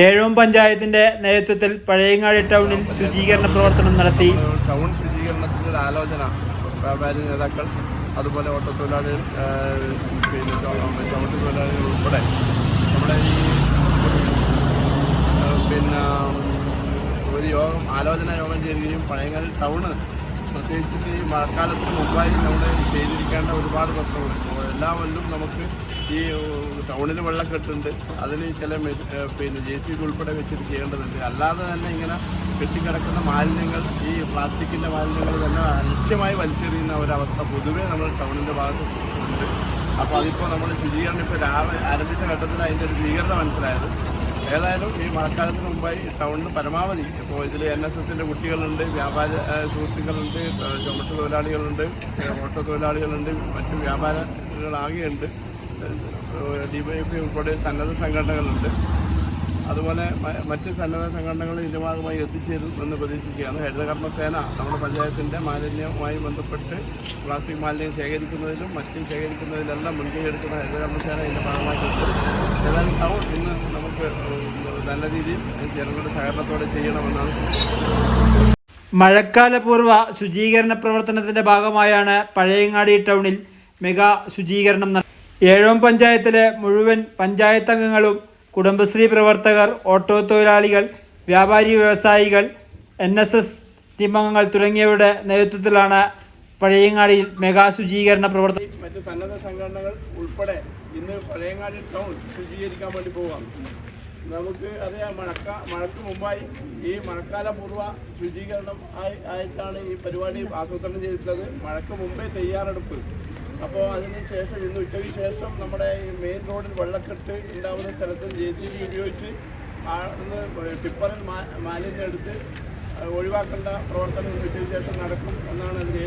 ഏഴോം പഞ്ചായത്തിന്റെ നേതൃത്വത്തിൽ പഴയങ്ങാടി ടൗണിൽ ശുചീകരണ പ്രവർത്തനം നടത്തി. ടൗൺ ശുചീകരണത്തിന്റെ ഒരു ആലോചന വ്യാപാരി നേതാക്കൾ അതുപോലെ ചുമട്ട് തൊഴിലാളികൾ ഉൾപ്പെടെ. നമ്മുടെ ഈ പിന്നെ ഒരു യോഗം ആലോചന യോഗം ചെയ്യുകയും പഴയങ്ങാടി ടൗണ് പ്രത്യേകിച്ച് ഈ മഴക്കാലത്തിന് മുമ്പായി നമ്മൾ ചെയ്തിരിക്കേണ്ട ഒരുപാട് പ്രശ്നങ്ങളുണ്ട്. അപ്പോൾ എല്ലാ കൊല്ലും നമുക്ക് ഈ ടൗണിൽ വെള്ളക്കെട്ടുണ്ട്. അതിന് ചില പിന്നെ ജെ സി ബി ഉൾപ്പെടെ വെച്ചിട്ട് ചെയ്യേണ്ടതുണ്ട്. അല്ലാതെ തന്നെ ഇങ്ങനെ കെട്ടിക്കിടക്കുന്ന മാലിന്യങ്ങൾ ഈ പ്ലാസ്റ്റിക്കിന്റെ മാലിന്യങ്ങൾ തന്നെ അലക്ഷ്യമായി വലിച്ചെറിയുന്ന ഒരവസ്ഥ പൊതുവേ നമ്മൾ ടൗണിന്റെ ഭാഗത്ത് ഉണ്ട്. അപ്പോൾ അതിപ്പോൾ നമ്മൾ ശുചീകരണം ഇപ്പോൾ രാവിലെ ആരംഭിച്ച ഘട്ടത്തിൽ അതിന്റെ ഒരു ഭീകരത മനസ്സിലായത്. ഏതായാലും ഈ മഴക്കാലത്തിന് മുമ്പായി ടൗണിന് പരമാവധി ഇപ്പോൾ ഇതിൽ എൻ എസ് എസിന്റെ കുട്ടികളുണ്ട് വ്യാപാര സുഹൃത്തുക്കളുണ്ട് ചുമട്ട് തൊഴിലാളികളുണ്ട് ഓട്ടോ തൊഴിലാളികളുണ്ട് മറ്റു വ്യാപാരികളാകെയുണ്ട്. ഡി വൈ എഫ് ഉൾപ്പെടെ സന്നദ്ധ സംഘടനകളുണ്ട്. അതുപോലെ മറ്റ് സന്നദ്ധ സംഘടനകൾ ഇതിന്റെ ഭാഗമായി എത്തിച്ചേരും എന്ന് പ്രതീക്ഷിക്കുകയാണ്. ഹരിതകർമ്മസേന നമ്മുടെ പഞ്ചായത്തിന്റെ മാലിന്യവുമായി ബന്ധപ്പെട്ട് പ്ലാസ്റ്റിക് മാലിന്യം ശേഖരിക്കുന്നതിലും മറ്റും ശേഖരിക്കുന്നതിലെല്ലാം മുൻകൈ എടുക്കുന്ന ഹരിതകർമ്മസേന ഇതിന്റെ ഭാഗമായിട്ടുണ്ട്. ഏതായാലും ടൗൺ ഇന്ന് നമുക്ക് നല്ല രീതിയിൽ ജനങ്ങളുടെ സഹകരണത്തോടെ ചെയ്യണമെന്നാണ്. മഴക്കാലപൂർവ ശുചീകരണ പ്രവർത്തനത്തിന്റെ ഭാഗമായാണ് പഴയങ്ങാടി ടൗണിൽ മെഗാ ശുചീകരണം ഏഴോം പഞ്ചായത്തിലെ മുഴുവൻ പഞ്ചായത്ത് അംഗങ്ങളും കുടുംബശ്രീ പ്രവർത്തകർ ഓട്ടോ തൊഴിലാളികൾ വ്യാപാരി വ്യവസായികൾ എൻ എസ് എസ് ടീമംഗങ്ങൾ തുടങ്ങിയവരുടെ നേതൃത്വത്തിലാണ് പഴയങ്ങാടിയിൽ മെഗാ ശുചീകരണ പ്രവർത്തനം. മറ്റ് സന്നദ്ധ സംഘടനകൾ ഉൾപ്പെടെ ഇന്ന് പഴയങ്ങാടി ടൗൺ ശുചീകരിക്കാൻ വേണ്ടി പോവാം നമുക്ക് അറിയാം മഴക്ക മഴയ്ക്ക് മുമ്പായി ഈ മഴക്കാലപൂർവ ശുചീകരണം ആയി ആയിട്ടാണ് ഈ പരിപാടി ആസൂത്രണം ചെയ്തിട്ടുള്ളത്. മഴയ്ക്ക് മുമ്പേ തയ്യാറെടുപ്പ് അപ്പോൾ അതിന് ശേഷം ഇന്ന് ഉച്ചയ്ക്ക് ശേഷം നമ്മുടെ മെയിൻ റോഡിൽ വെള്ളക്കെട്ട് ഉണ്ടാവുന്ന സ്ഥലത്ത് ജെ സി ബി ഉപയോഗിച്ച് അന്ന് ടിപ്പറിൽ മാലിന്യം എടുത്ത് ഒഴിവാക്കേണ്ട പ്രവർത്തനം ഉച്ചയ്ക്ക് ശേഷം നടക്കും എന്നാണ് അതിന്